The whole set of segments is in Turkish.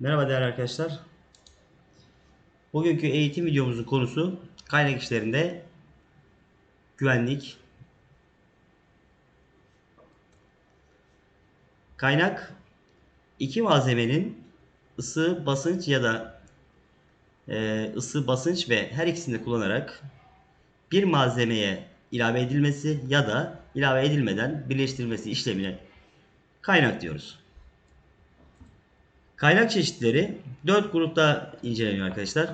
Merhaba değerli arkadaşlar. Bugünkü eğitim videomuzun konusu kaynak işlerinde güvenlik. Kaynak iki malzemenin ısı, basınç ya da e, ısı, basınç ve her ikisini kullanarak bir malzemeye ilave edilmesi ya da ilave edilmeden birleştirilmesi işlemine kaynak diyoruz. Kaynak çeşitleri 4 grupta inceleniyor arkadaşlar.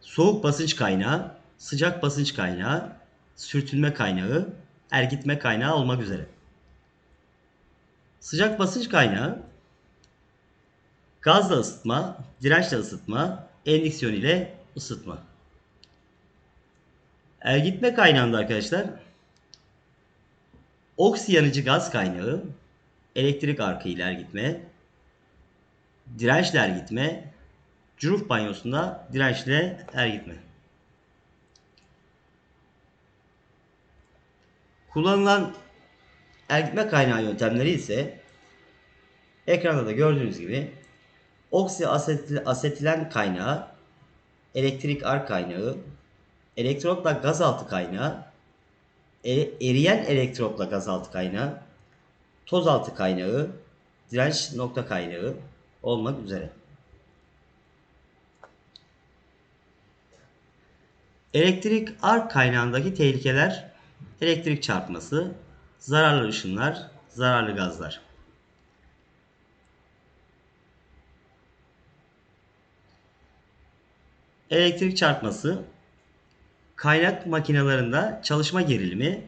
Soğuk basınç kaynağı, sıcak basınç kaynağı, sürtünme kaynağı, ergitme kaynağı olmak üzere. Sıcak basınç kaynağı gazla ısıtma, dirençle ısıtma, endüksiyon ile ısıtma. Ergitme kaynağında arkadaşlar oksi yanıcı gaz kaynağı, elektrik arkı ile ergitme, dirençle ergitme, cüruf banyosunda dirençle ergitme. Kullanılan ergitme kaynağı yöntemleri ise ekranda da gördüğünüz gibi oksi asetil- asetilen kaynağı, elektrik ark kaynağı, elektrotla gazaltı kaynağı, e- eriyen elektrotla gazaltı kaynağı, toz altı kaynağı, direnç nokta kaynağı olmak üzere. Elektrik ark kaynağındaki tehlikeler elektrik çarpması, zararlı ışınlar, zararlı gazlar. Elektrik çarpması kaynak makinelerinde çalışma gerilimi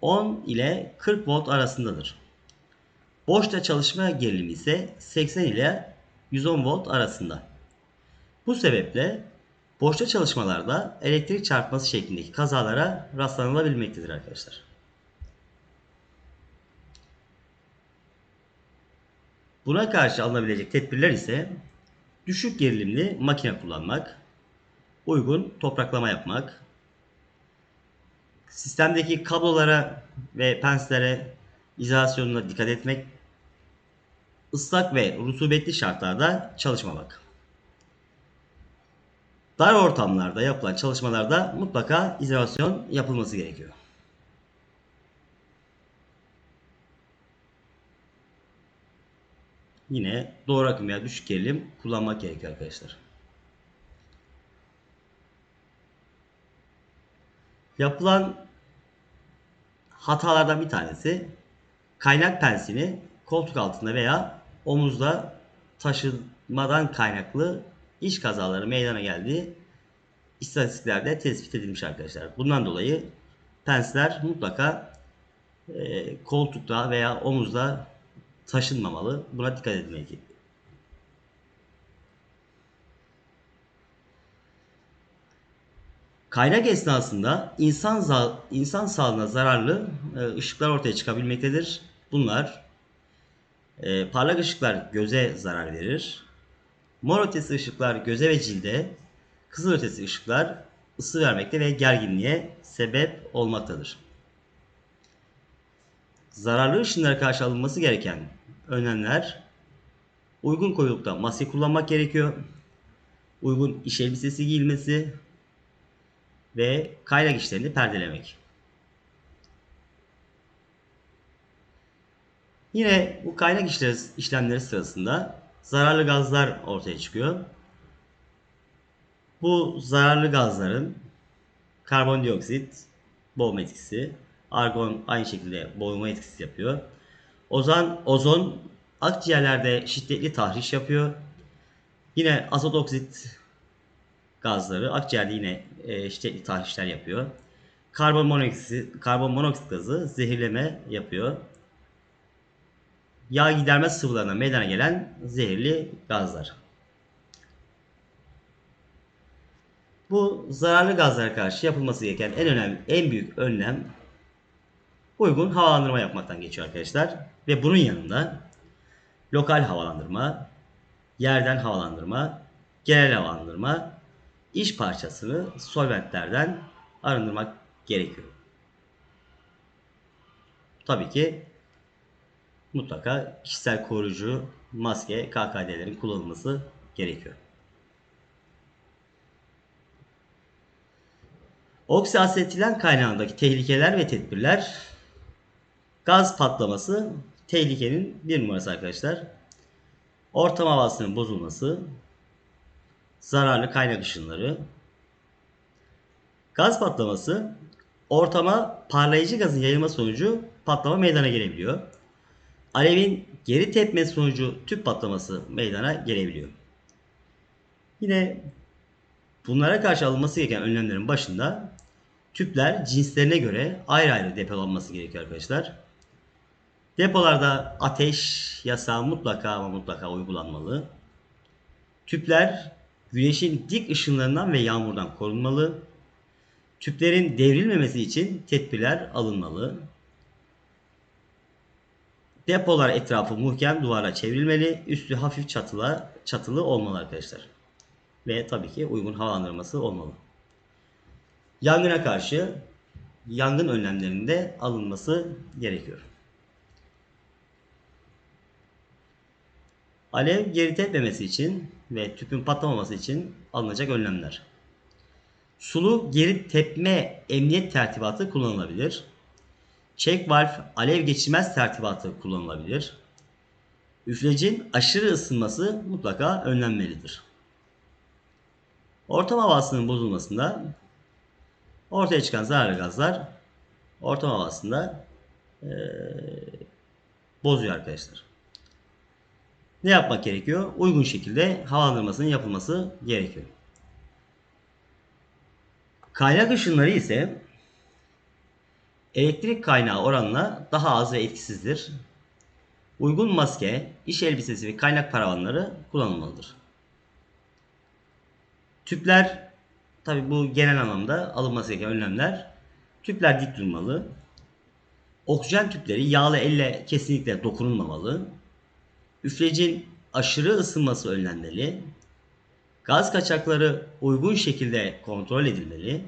10 ile 40 volt arasındadır. Boşta çalışma gerilimi ise 80 ile 110 volt arasında. Bu sebeple boşta çalışmalarda elektrik çarpması şeklindeki kazalara rastlanılabilmektedir arkadaşlar. Buna karşı alınabilecek tedbirler ise düşük gerilimli makine kullanmak, uygun topraklama yapmak, sistemdeki kablolara ve penslere izolasyonuna dikkat etmek, ıslak ve rutubetli şartlarda çalışmamak. Dar ortamlarda yapılan çalışmalarda mutlaka izolasyon yapılması gerekiyor. Yine doğru akım veya düşük gerilim kullanmak gerekiyor arkadaşlar. Yapılan hatalardan bir tanesi kaynak pensini koltuk altında veya omuzda taşımadan kaynaklı iş kazaları meydana geldiği istatistiklerde tespit edilmiş arkadaşlar. Bundan dolayı pensler mutlaka e, koltukta veya omuzda taşınmamalı. Buna dikkat etmek Kaynak esnasında insan insan sağlığına zararlı e, ışıklar ortaya çıkabilmektedir. Bunlar e, parlak ışıklar göze zarar verir. Mor ötesi ışıklar göze ve cilde, kızıl ötesi ışıklar ısı vermekte ve gerginliğe sebep olmaktadır. Zararlı ışınlara karşı alınması gereken önlemler uygun koyulukta maske kullanmak gerekiyor. Uygun iş elbisesi giyilmesi ve kaynak işlerini perdelemek. Yine bu kaynak işleri, işlemleri sırasında zararlı gazlar ortaya çıkıyor. Bu zararlı gazların karbondioksit boğma etkisi, argon aynı şekilde boğma etkisi yapıyor. Ozan, ozon akciğerlerde şiddetli tahriş yapıyor. Yine azot oksit gazları akciğerde yine e, şiddetli tahrişler yapıyor. Karbon monoksit, karbon monoksit gazı zehirleme yapıyor. Yağ giderme sıvılarına meydana gelen zehirli gazlar. Bu zararlı gazlara karşı yapılması gereken en önemli, en büyük önlem uygun havalandırma yapmaktan geçiyor arkadaşlar. Ve bunun yanında lokal havalandırma, yerden havalandırma, genel havalandırma, iş parçasını solventlerden arındırmak gerekiyor. Tabii ki mutlaka kişisel koruyucu maske, KKD'lerin kullanılması gerekiyor. Oksiasetilen kaynağındaki tehlikeler ve tedbirler gaz patlaması tehlikenin bir numarası arkadaşlar. Ortam havasının bozulması, zararlı kaynak ışınları, gaz patlaması ortama parlayıcı gazın yayılması sonucu patlama meydana gelebiliyor. Alevin geri tepmesi sonucu tüp patlaması meydana gelebiliyor. Yine bunlara karşı alınması gereken önlemlerin başında tüpler cinslerine göre ayrı ayrı depolanması gerekiyor arkadaşlar. Depolarda ateş yasağı mutlaka ama mutlaka uygulanmalı. Tüpler güneşin dik ışınlarından ve yağmurdan korunmalı. Tüplerin devrilmemesi için tedbirler alınmalı. Depolar etrafı muhkem duvara çevrilmeli. Üstü hafif çatıla, çatılı olmalı arkadaşlar. Ve tabii ki uygun havalandırması olmalı. Yangına karşı yangın önlemlerinde alınması gerekiyor. Alev geri tepmemesi için ve tüpün patlamaması için alınacak önlemler. Sulu geri tepme emniyet tertibatı kullanılabilir. Check valve alev geçirmez tertibatı kullanılabilir. Üflecin aşırı ısınması mutlaka önlenmelidir. Ortam havasının bozulmasında ortaya çıkan zararlı gazlar ortam havasında eee, bozuyor arkadaşlar. Ne yapmak gerekiyor? Uygun şekilde havalandırmasının yapılması gerekiyor. Kaynak ışınları ise elektrik kaynağı oranla daha az ve etkisizdir. Uygun maske, iş elbisesi ve kaynak paravanları kullanılmalıdır. Tüpler, tabi bu genel anlamda alınması gereken önlemler. Tüpler dik durmalı. Oksijen tüpleri yağlı elle kesinlikle dokunulmamalı. Üflecin aşırı ısınması önlenmeli. Gaz kaçakları uygun şekilde kontrol edilmeli.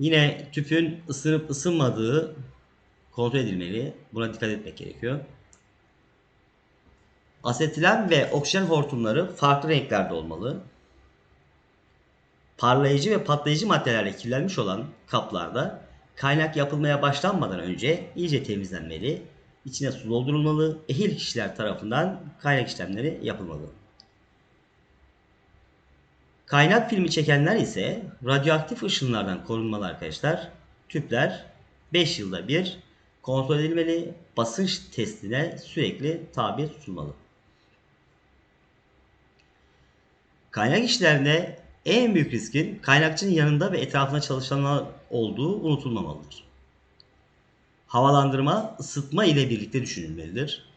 Yine tüpün ısınıp ısınmadığı kontrol edilmeli. Buna dikkat etmek gerekiyor. Asetilen ve oksijen hortumları farklı renklerde olmalı. Parlayıcı ve patlayıcı maddelerle kirlenmiş olan kaplarda kaynak yapılmaya başlanmadan önce iyice temizlenmeli, içine su doldurulmalı, ehil kişiler tarafından kaynak işlemleri yapılmalı. Kaynak filmi çekenler ise radyoaktif ışınlardan korunmalı arkadaşlar. Tüpler 5 yılda bir kontrol edilmeli, basınç testine sürekli tabi tutulmalı. Kaynak işlerinde en büyük riskin kaynakçının yanında ve etrafında çalışanlar olduğu unutulmamalıdır. Havalandırma ısıtma ile birlikte düşünülmelidir.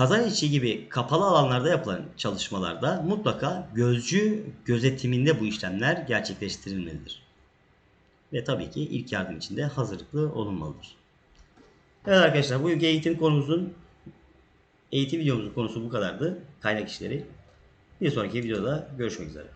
Kazan içi gibi kapalı alanlarda yapılan çalışmalarda mutlaka gözcü gözetiminde bu işlemler gerçekleştirilmelidir. Ve tabii ki ilk yardım için de hazırlıklı olunmalıdır. Evet arkadaşlar bugünkü eğitim konumuzun eğitim videomuzun konusu bu kadardı. Kaynak işleri. Bir sonraki videoda görüşmek üzere.